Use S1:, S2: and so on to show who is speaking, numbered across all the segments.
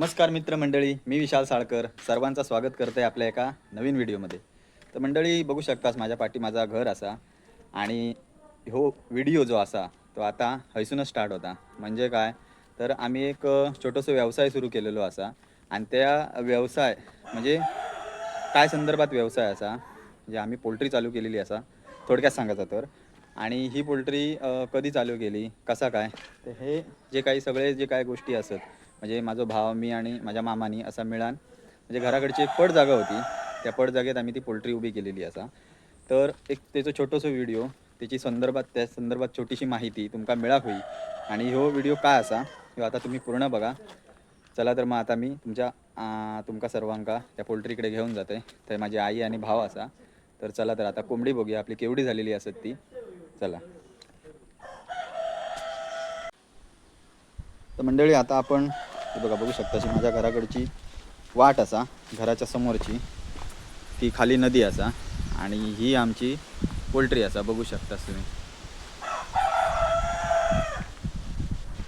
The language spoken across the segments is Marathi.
S1: नमस्कार मित्रमंडळी मी विशाल साळकर. सर्वांचं स्वागत करते आपल्या एका नवीन व्हिडिओमध्ये. तर मंडळी बघू शकतास माझ्या पाठी माझा घर असा आणि हो व्हिडिओ जो असा तो आता हैसूनच स्टार्ट होता. म्हणजे काय? तर आम्ही एक छोटंसं व्यवसाय सुरू केलेलो असा आणि त्या व्यवसाय म्हणजे काय संदर्भात व्यवसाय असा म्हणजे आम्ही पोल्ट्री चालू केलेली असा थोडक्यात सांगायचा तर. आणि ही पोल्ट्री कधी चालू केली? कसा काय? तर हे जे काही सगळे जे काय गोष्टी असत म्हणजे माझा भाव मी आणि माझ्या मामानी असा मिळान. म्हणजे घराकडची एक पड जागा होती. त्या पड जागेत आम्ही ती पोल्ट्री उभी केलेली असा. तर एक त्याचो छोटोसो व्हिडिओ त्याची संदर्भात त्या संदर्भात छोटीशी माहिती तुमका मिळा होई. आणि ह्यो व्हिडिओ काय असा ह्यो आता तुम्ही पूर्ण बघा. चला तर मग आता मी तुमच्या तुमका सर्वांका त्या पोल्ट्रीकडे घेऊन जाते. तर माझी आई आणि भाव असा. तर चला तर आता कोंबडी बघूया आपली केवढी झालेली असत ती. चला. तर मंडळी आता आपण हे बघा बघू शकता अशी माझ्या घराकडची वाट असा घराच्या समोरची. ती खाली नदी असा आणि ही आमची पोल्ट्री असा बघू शकतास तुम्ही.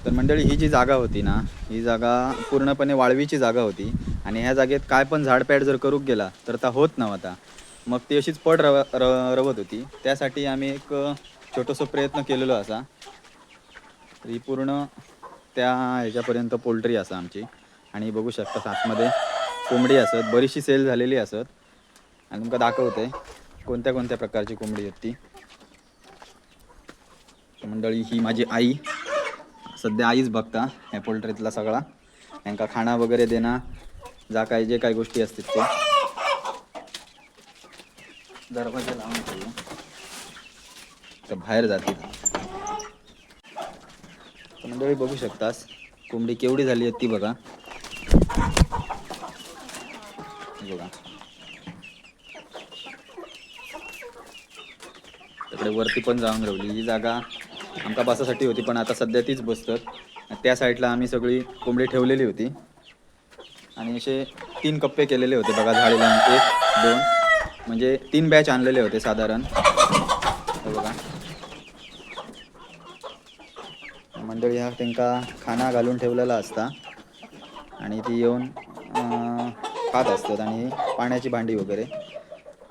S1: तर मंडळी ही जी जागा होती ना ही जागा पूर्णपणे वाळवीची जागा होती आणि ह्या जागेत काय पण झाडपॅड जर करूक गेला तर ता होत नव्हता मग ती अशीच पड रव र रवत होती. त्यासाठी आम्ही एक छोटंसं प्रयत्न केलेलो असा. ही पूर्ण त्या ह्याच्यापर्यंत पोल्ट्री असं आमची. आणि बघू शकता आतमध्ये कोंबडी असत. बरीचशी सेल झालेली असत. आणि तुमका दाखवते. कोणत्या कोणत्या प्रकारची कोंबडी आहेत ती. मंडळी ही माझी आई. सध्या आईच बघता ह्या पोल्ट्रीतला सगळा. यांका खाणं वगैरे देणं जा काय जे काही गोष्टी असतात ते. दरवाजा लावून ठेवू. तर बाहेर जातील. मंडळी बघू शकतास. कोंबडी केवढी झाली आहे ती बघा. बघा. तिकडे वरती पण जाऊन राहिली ही जागा आमका बसासाठी होती पण आता सध्या तीच बसतात. त्या साईडला आम्ही सगळी कोंबडी ठेवलेली होती. आणि असे तीन कप्पे केलेले होते बघा झाडे लावून. एक दोन. म्हणजे तीन बॅच आणलेले होते साधारण हे बघा मंडळी हा त्यांका खाना घालून ठेवलेला असता. आणि ती येऊन खात असतात आणि पाण्याची भांडी वगैरे.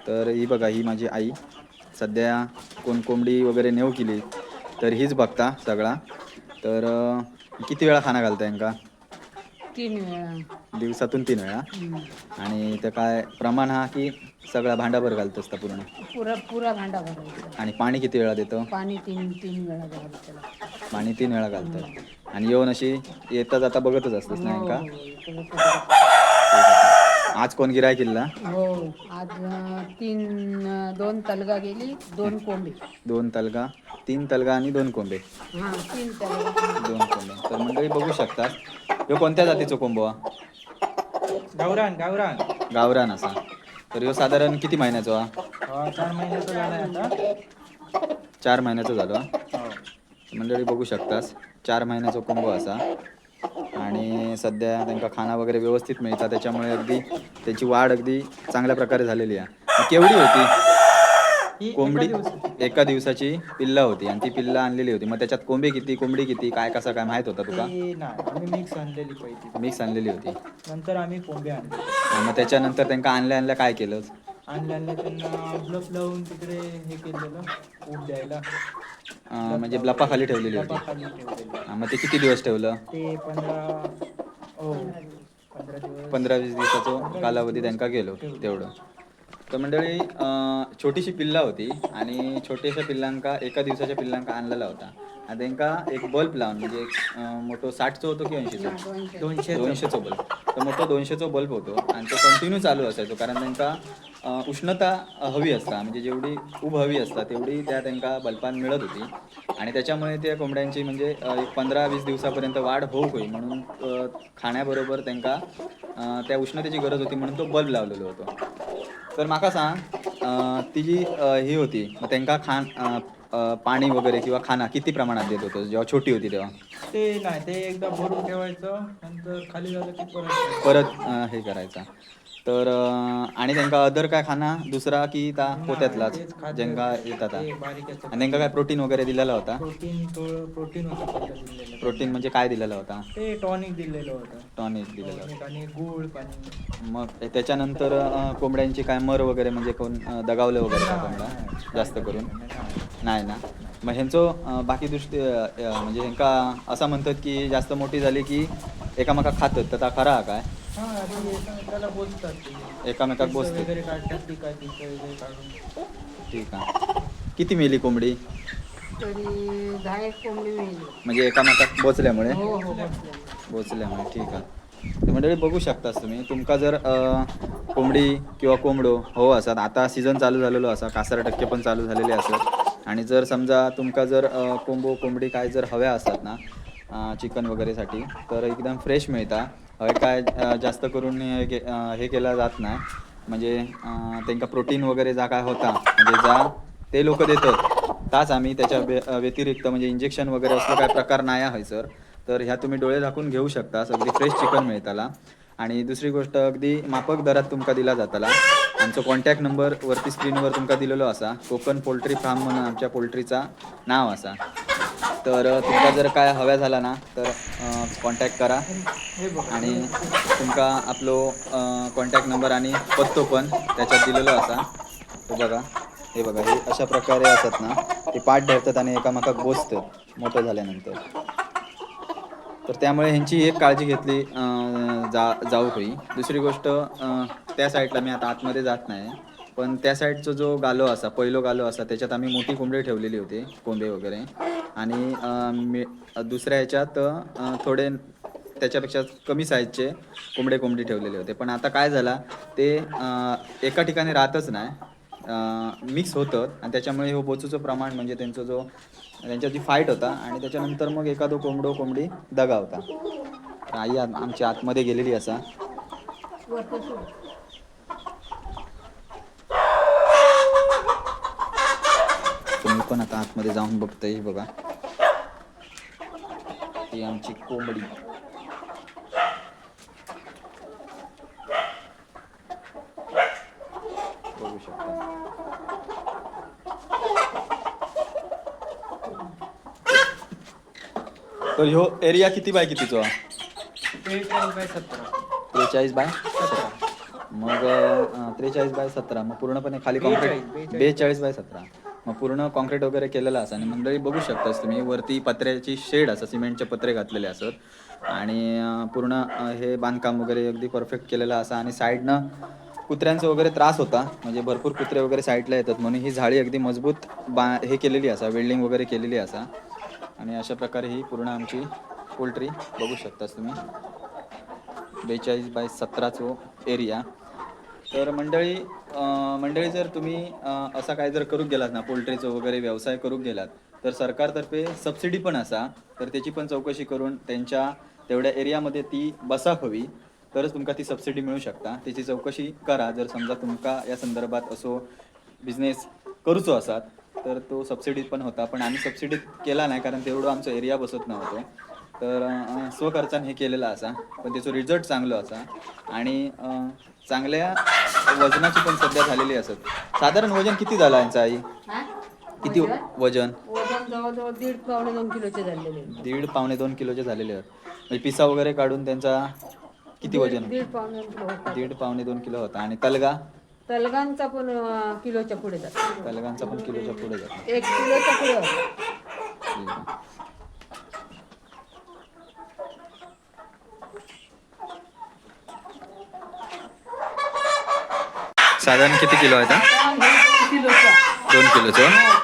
S1: तर ही बघा ही माझी आई. सध्या कोण कोंबडी वगैरे नेऊ केली तर हीच बघता सगळा. तर किती वेळा खाना घालता यांका?
S2: तीन वेळा.
S1: दिवसातून तीन वेळा. आणि ते काय प्रमाण हा की सगळा भांडाभर घालत असता पूर्ण?
S2: पुरा पुरा भांडा भरायचा
S1: आणि पाणी किती वेळा देतो?
S2: पाणी तीन तीन वेळा त्याला.
S1: पाणी तीन वेळा घालतात आणि येऊन अशी येता जाता बघतच असतेस ना
S2: हो,
S1: यांका
S2: इकडे कुठे-
S1: आज कोण गिराय किल्ला?
S2: हो आज अं, तीन अं, दोन तलगा गेली दोन कोंबी.
S1: दोन तलगा तीन तलगा आणि दोन कोंबे.
S2: हा तीन तलगा.
S1: दोन कोंबे. तर मंडळी बघू शकतात. ह्यो कोणत्या जातीचो कोंबो? हा
S3: गावरान गावरान.
S1: गावरान असा. तर ह्यो साधारण किती महिन्याचो हा?
S3: हा, चार महिन्याचा झालाय आता.
S1: चार महिन्याचो झालो हा?
S3: हो.
S1: मंडळी बघू शकतास. चार महिन्याचो कोंबो असा. आणि सध्या त्यांका खाना वगैरे व्यवस्थित मिळतात. त्याच्यामुळे अगदी त्याची वाढ अगदी चांगल्या प्रकारे झालेली आहे. केवढी होती?
S3: ही एका
S1: कोंबडी
S3: दिवसाची.
S1: एका दिवसाची पिल्ला होती आणि ती पिल्ला आणलेली होती. मग त्याच्यात कोंबे किती कोंबडी किती काय कसं काय माहीत होता तुका?
S3: ती नाही. आम्ही मिक्स आणलेली पहिली.
S1: मिक्स आणलेली होती.
S3: नंतर आम्ही कोंबे आणले.
S1: आणि मग त्याच्यानंतर त्यांका आणल्या आणल्या काय केलं
S3: आणले आणले त्यांना ब्लफ लावून तिकडे हे केलेलं ऊब द्यायला.
S1: अं, म्हणजे ब्लपा खाली ठेवलेली होती.
S3: डबाखाली ठेवलेलं.
S1: हा, मग ते किती दिवस ठेवलं?
S3: ते पंधरा हो पंधरा दिवस.
S1: पंधरा वीस दिवसाचा कालावधी त्यांका गेलो तेवढं. तर मंडळी अं, छोटीशी पिल्ला होती आणि छोट्याशा पिल्लांका एका दिवसाच्या पिल्लांका आणलेला होता. आणि त्यांका एक बल्ब लावून म्हणजे एक अं, मोठं साठचं होतं की ऐंशीचं
S2: दोनशे
S3: दोनशे
S1: दोनशेचो. बल्ब. तर मोठं दोनशेचो बल्ब होतो आणि तो कंटिन्यू चालू असायचो कारण त्यांका अं, उष्णता हवी असता म्हणजे जेवढी खूप हवी असता तेवढी त्या त्यांका बल्बान मिळत होती. आणि त्याच्यामुळे त्या कोंबड्यांची म्हणजे अं, एक पंधरा वीस दिवसापर्यंत वाढ होऊ होई म्हणून अं, खाण्याबरोबर त्यांका अं, त्या उष्णतेची गरज होती म्हणून तो बल्ब लावलेलो होतो. तर माका सांग अं, ती जी अं, ही होती मग त्यांका खान पाणी वगैरे किंवा खाना किती प्रमाणात देत होतं? जेव्हा छोटी होती तेव्हा.
S3: ते नाही ते एकदा भरून ठेवायचं नंतर खाली झालं की परत
S1: परत हे करायचा. तर आणि तांकां अदर काय खाना? दुसरा की ता पोत्यातलाच. जेंका येतात आणि तांकां काय प्रोटीन वगैरे दिलेला होता?
S3: प्रोटीन प्रोटीन होतं
S1: प्रोटीन म्हणजे काय दिलेला होता?
S3: ते टॉनिक दिलेलं होतं.
S1: टॉनिक दिलेला होता.
S3: आणि गुळ पाणी.
S1: मग त्याच्यानंतर कोंबड्यांची काय मर वगैरे म्हणजे कोण दगावले वगैरे का कोंबडा जास्त करून? नाही ना? मग ह्यांचो बाकी दृष्टी म्हणजे ह्यांका असं म्हणतात की जास्त मोठी झाली की एकामेका खातात तर ता खरा काय?
S3: हा आणि एकामेकाला बोलतात. ते
S1: एकामेकाक
S3: पिसं
S1: बोसतात.
S3: वगैरे काढतात ती काय पिसं वगैरे काढून.
S1: ठीक आहे. किती मेली कोंबडी?
S2: तरी दहा एक कोंबडी मिळली
S1: म्हणजे एकामेकाक बोचल्यामुळे
S2: हो हो
S1: बोचल्यामुळे ठीक आहे. तर मंडळी बघू शकतास तुम्ही. तुमका जर अं, कोंबडी किंवा कोंबडो हो असतात आता सीझन चालू झालेलो असा कासार टक्के पण चालू झालेले असत आणि जर समजा तुमका जर अं, कोंबो कोंबडी काय जर हव्या असतात ना चिकन वगैरेसाठी तर एकदम फ्रेश मिळता. काय जास्त करून हे हे केलं जात नाही. म्हणजे त्यांना त्यांका प्रोटीन वगैरे जा काय होता म्हणजे जा ते लोक देतात. ताच आम्ही त्याच्या व्यतिरिक्त म्हणजे इंजेक्शन वगैरे असलं काय प्रकार नाही आहे सर तर ह्या तुम्ही डोळे झाकून घेऊ शकता अगदी फ्रेश चिकन मिळताला आणि दुसरी गोष्ट अगदी माफक दरात तुमका दिला जाताला आमचो कॉन्टॅक्ट नंबर वरती स्क्रीनवर तुमका दिलेलो असा. कोकण पोल्ट्री फार्म म्हणून आमच्या पोल्ट्रीचा नाव असा. तर तुमका जर काय हव्या झाला ना तर कॉन्टॅक्ट करा. आणि तुमका आपलो कॉन्टॅक्ट नंबर आणि पत्तो पण त्याच्यात दिलेलो असा तो बघा हे बघा हे अशा प्रकारे असतात ना ते पाठ धरतात आणि एकामेकाक बोचतात मोठं झाल्यानंतर. तर त्यामुळे ह्यांची एक काळजी घेतली जा जाऊ होई दुसरी गोष्ट त्या साईडला मी आता आतमध्ये जात नाही. पण त्या साईडचा जो गालो असा पहिलो गालो असा त्याच्यात आम्ही मोठी कोंबडी ठेवलेली होती कोंबे वगैरे. आणि मी दुसऱ्या ह्याच्यात थोडे त्याच्यापेक्षा कमी साईजचे कोंबडे कोंबडी ठेवलेले होते. पण आता काय झाला ते एका ठिकाणी राहतच नाही. मिक्स होतं आणि त्याच्यामुळे हो बोचूचं प्रमाण म्हणजे त्यांचा जो त्यांच्या जी फाईट होता आणि त्याच्यानंतर मग एखादो कोंबडो कोंबडी दगा होता आई आत- आमची आतमध्ये गेलेली असा.
S2: सोड.
S1: तुम्ही पण आता आतमध्ये जाऊन बघताय ही बघा. ही आमची कोंबडी. बघू शकता. तर ह्यो एरिया किती बाय कितीचो? हा?
S3: त्रेचाळीस बाय सतरा.
S1: त्रेचाळीस बाय सतरा. मग अं, त्रेचाळीस बाय सतरा. मग पूर्णपणे खाली कॉन्क्रीट
S3: बेचाळीस,
S1: बेचाळीस बाय सतरा. मग पूर्ण कॉन्क्रीट वगैरे केलेलं असं. आणि मंडळी बघू शकतास तुम्ही वरती पत्र्याची शेड असं सिमेंटचे पत्रे घातलेले असत. आणि पूर्ण हे बांधकाम वगैरे अगदी परफेक्ट केलेलं असं. आणि साईडनं कुत्र्यांचा वगैरे त्रास होता. म्हणजे भरपूर कुत्रे वगैरे साईडला येतात म्हणून ही झाडी अगदी मजबूत बा हे केलेली असा वेल्डिंग वगैरे केलेली असा. आणि अशा प्रकारे ही पूर्ण आमची पोल्ट्री बघू शकतास तुम्ही. बेचाळीस बाय सतराचो एरिया तर मंडळी मंडळी जर तुम्ही असा काय जर करूक गेलात ना पोल्ट्रीचं वगैरे व्यवसाय करूक गेलात तर सरकारतर्फे सबसिडी पण असा तर त्याची पण चौकशी करून त्यांच्या तेवढ्या एरियामध्ये ती बसाक हवी. तरच तुमका ती सबसिडी मिळू शकता. त्याची चौकशी करा. जर समजा तुमका या संदर्भात असो बिझनेस करूचो असात तर तो सबसिडीत पण होता. पण आम्ही सबसिडीत केला नाही कारण तेवढं आमचं एरिया बसत नव्हतो. तर स्वखर्चाने हे केलेलं असा. पण त्याचं रिझल्ट चांगलं असा. आणि चांगल्या वजनाची पण सध्या झालेली असत. साधारण वजन किती झालं यांचं आई? किती
S2: वजन? जवळजवळ दीड पावणे दोन किलोचे झालेले.
S1: दीड पावणे दोन किलोचे झालेले आहेत. म्हणजे पिसा वगैरे काढून त्यांचा किती वजन?
S2: दीड पावणे दोन किलो होता.
S1: दीड पावणे दोन किलो होता. आणि तलगा?
S2: तलगांचा पण किलोच्या पुढे जातो.
S1: तलगांचा पण किलोच्या पुढे जातो.
S2: एक किलोच्या पुढे होता.
S1: ठीक आहे. साधारण किती किलो आहे आता
S2: दोन किलोचं
S3: हो?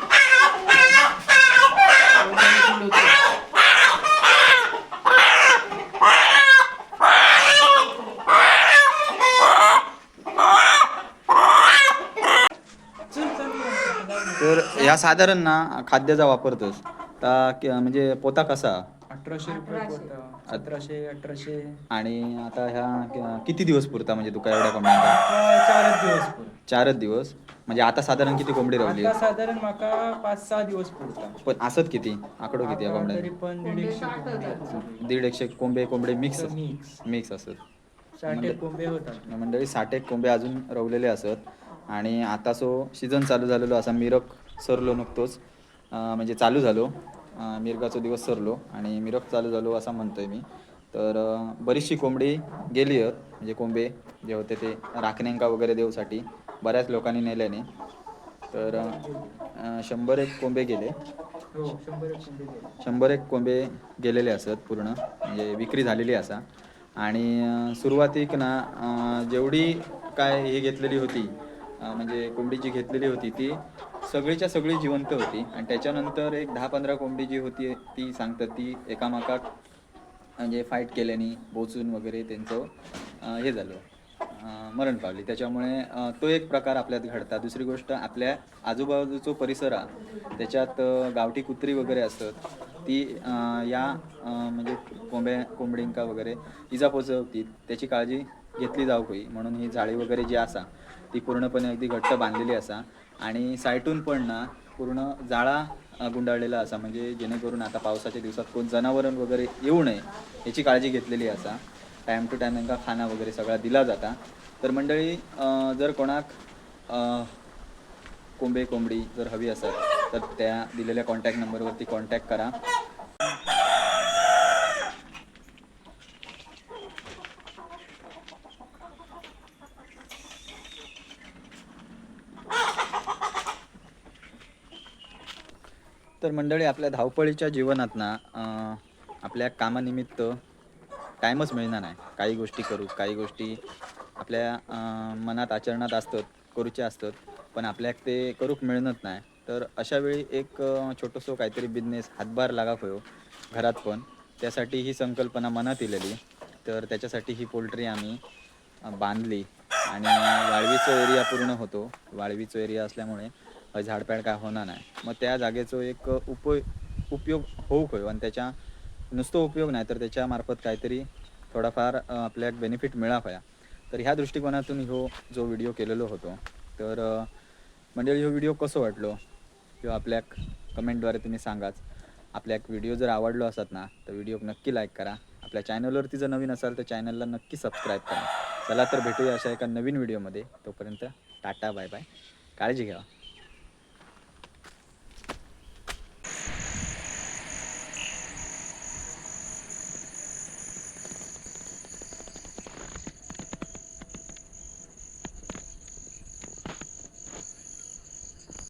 S1: तर ह्या साधारण ना खाद्याचा वापरतोस. ता म्हणजे पोता कसा?
S3: अठराशे रुपये होता सतराशे अठराशे
S1: आणि आता ह्या किती दिवस पुरता? म्हणजे तुका एवढ्या कोंबड्यांका
S3: आता चारच दिवस पुरता.
S1: चारच दिवस? म्हणजे आता साधारण किती कोंबडी राहिली
S3: आता साधारण माका पाच सहा दिवस पुरता.
S1: पण असत किती? आकडो किती या
S3: आता
S1: कोंबड्या
S3: पण दीड एकशे
S2: कोंबडे साठ
S3: कोंबडे.
S1: दीड एकशे कोंबे कोंबडे मिक्स
S3: मिक्स
S1: मिक्स असत
S3: साठे कोंबे होतात.
S1: मंडळी साठ एक कोंबे अजून रवलेले असत. आणि आता सो सीझन चालू झालेलो असा मिरक सरलो नुकतोच. अं, म्हणजे चालू झालो. मिरगाचो दिवस सरलो आणि मिरक चालू झालो असं म्हणतोय मी. तर बरीचशी कोंबडी गेली आहेत म्हणजे कोंबे जे होते ते राखण्यांका वगैरे देऊसाठी बऱ्याच लोकांनी नेल्याने. तर अं, शंभर एक कोंबे गेले.
S3: हो शंभर एक कोंबे गेले.
S1: शंभर एक कोंबे गेलेले असत पूर्ण म्हणजे विक्री झालेली असा. आणि सुरुवातीक ना जेवढी काय हे घेतलेली होती म्हणजे कोंबडी जी घेतलेली होती ती सगळीच्या सगळी जिवंत होती. आणि त्याच्यानंतर एक दहा पंधरा कोंबडी जी होती ती सांगतात ती एकामेकाक म्हणजे फाईट केल्याने बोचून वगैरे त्यांचं हे झालं. मरण पावली. त्याच्यामुळे तो एक प्रकार आपल्यात घडता. दुसरी गोष्ट आपल्या आजूबाजूचा परिसर आहे. त्याच्यात गावठी कुत्री वगैरे असतात. ती या म्हणजे कोंबड्या कोंबडींका वगैरे इजा पोचवती. त्याची काळजी घेतली जाऊ होई. म्हणून ही जाळी वगैरे जी असा ती पूर्णपणे अगदी घट्ट बांधलेली असा. आणि साईटून पण ना पूर्ण जाळा गुंडाळलेला असा. म्हणजे जेणेकरून आता पावसाच्या दिवसात कोण जनावरं वगैरे येऊ नये याची काळजी घेतलेली असा. टाईम टू टाईम त्यांना खाना वगैरे सगळा दिला जाता. तर मंडळी जर कोणाक कोंबे कोंबडी जर हवी असत तर त्या दिलेल्या कॉन्टॅक्ट नंबरवरती कॉन्टॅक्ट करा. तर मंडळी आपल्या धावपळीच्या जीवनात ना आपल्या कामानिमित्त टाईमच मिळणार नाही. काही गोष्टी करू काही गोष्टी आपल्या मनात आचरणात असतात करूच्या असतात पण आपल्याक ते करूक मिळणत नाही. तर अशा वेळी एक छोटंसं काहीतरी बिझनेस हातभार लागा होयो घरात पण. त्यासाठी ही संकल्पना मनात इलेली तर त्याच्यासाठी ही पोल्ट्री आम्ही बांधली. आणि वाळवीचो एरिया पूर्ण होतो. वाळवीचो एरिया असल्यामुळे झाडपॅड काय होणार नाही. मग त्या जागेचो एक उप उपयोग होऊक होयो आणि त्याच्या नुसतं उपयोग नाही तर त्याच्यामार्फत काहीतरी थोडाफार आपल्याक बेनिफिट मिळा होया. तर ह्या दृष्टिकोनातून ह्यो जो व्हिडिओ केलेलो होतो तर म्हणजे ह्यो व्हिडिओ कसो वाटलो? किंवा आपल्याक कमेंटद्वारे तुम्ही सांगाच. आपल्याक व्हिडिओ जर आवडलो असत ना तर व्हिडिओ नक्की लाईक करा. आपल्या चॅनलवरती जर नवीन असाल तर चॅनलला नक्की सबस्क्राईब करा. चला तर भेटूया अशा एका नवीन व्हिडिओमध्ये तोपर्यंत टाटा बाय बाय काळजी घ्या.